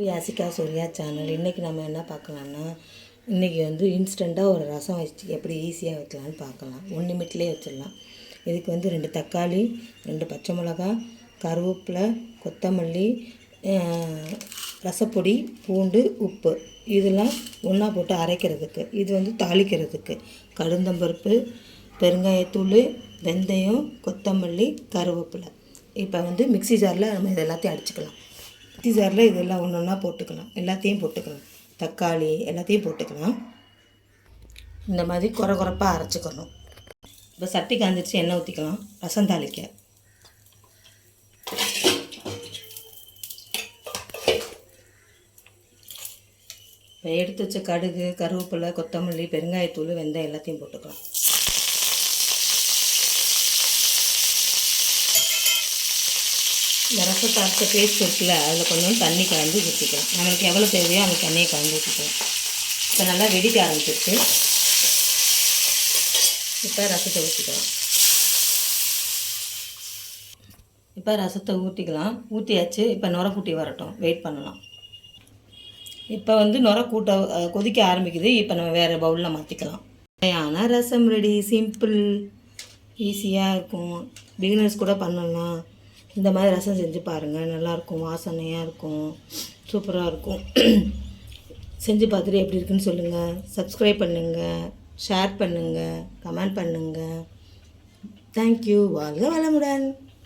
Yashika Surya channel இன்றைக்கி நம்ம என்ன பார்க்கலான்னா இன்றைக்கி வந்து இன்ஸ்டண்ட்டாக ஒரு ரசம் வச்சு எப்படி ஈஸியாக வைக்கலான்னு பார்க்கலாம். ஒன் நிமிட்லேயே வச்சிடலாம். இதுக்கு வந்து ரெண்டு தக்காளி ரெண்டு பச்சை மிளகா கருவேப்பிலை கொத்தமல்லி ரசப்பொடி பூண்டு உப்பு. இதெல்லாம் ஒன்றா போட்டு அரைக்கிறதுக்கு. இது வந்து தாளிக்கிறதுக்கு. கடுந்தம்பருப்பு பெருங்காயத்தூள் வெந்தயம் கொத்தமல்லி கருவேப்பிலை. இப்போ வந்து மிக்சி ஜாரில் நம்ம இது எல்லாத்தையும் அடிச்சுக்கலாம். சாரில் ஜாரில் இதெல்லாம் ஒன்று ஒன்றா போட்டுக்கலாம். எல்லாத்தையும் போட்டுக்கலாம். தக்காளி எல்லாத்தையும் போட்டுக்கலாம். இந்த மாதிரி குறை குறைப்பாக அரைச்சிக்கணும். இப்போ சட்டி காஞ்சிருச்சு எண்ணெய் ஊற்றிக்கலாம் ரசம் தாளிக்க. இப்போ எடுத்து வச்ச கடுகு கருவேப்பிலை கொத்தமல்லி பெருங்காயத்தூள் வெந்தயம் எல்லாத்தையும் போட்டுக்கலாம். இந்த ரசத்தை அரைச்ச பேஸ்ட் இருக்குல்ல அதில் கொஞ்சம் தண்ணி கலந்து ஊற்றிக்கலாம் நம்மளுக்கு எவ்வளோ தேவையோ அந்த தண்ணியை கலந்து ஊற்றிக்கலாம் இப்போ நல்லா வெடிக்க ஆரம்பிச்சிருச்சு. இப்போ ரசத்தை ஊற்றிக்கலாம் இப்போ ரசத்தை ஊற்றிக்கலாம் ஊற்றியாச்சு இப்போ நுர கூட்டி வரட்டும். வெயிட் பண்ணலாம். இப்போ வந்து நுர கூட்ட கொதிக்க ஆரம்பிக்குது. இப்போ நம்ம வேறு பவுலில் மாற்றிக்கலாம் ஆனால் ரசம் ரெடி சிம்பிள் ஈஸியாக இருக்கும். பிகினர்ஸ் கூட பண்ணலாம். இந்த மாதிரி ரசம் செஞ்சு பாருங்கள் நல்லாயிருக்கும் வாசனையாக இருக்கும். சூப்பராக இருக்கும். செஞ்சு பார்த்துட்டு எப்படி இருக்குன்னு சொல்லுங்கள் சப்ஸ்கிரைப் பண்ணுங்கள் ஷேர் பண்ணுங்கள் கமெண்ட் பண்ணுங்கள் தேங்க்யூ வாழ்க வளமுடன்.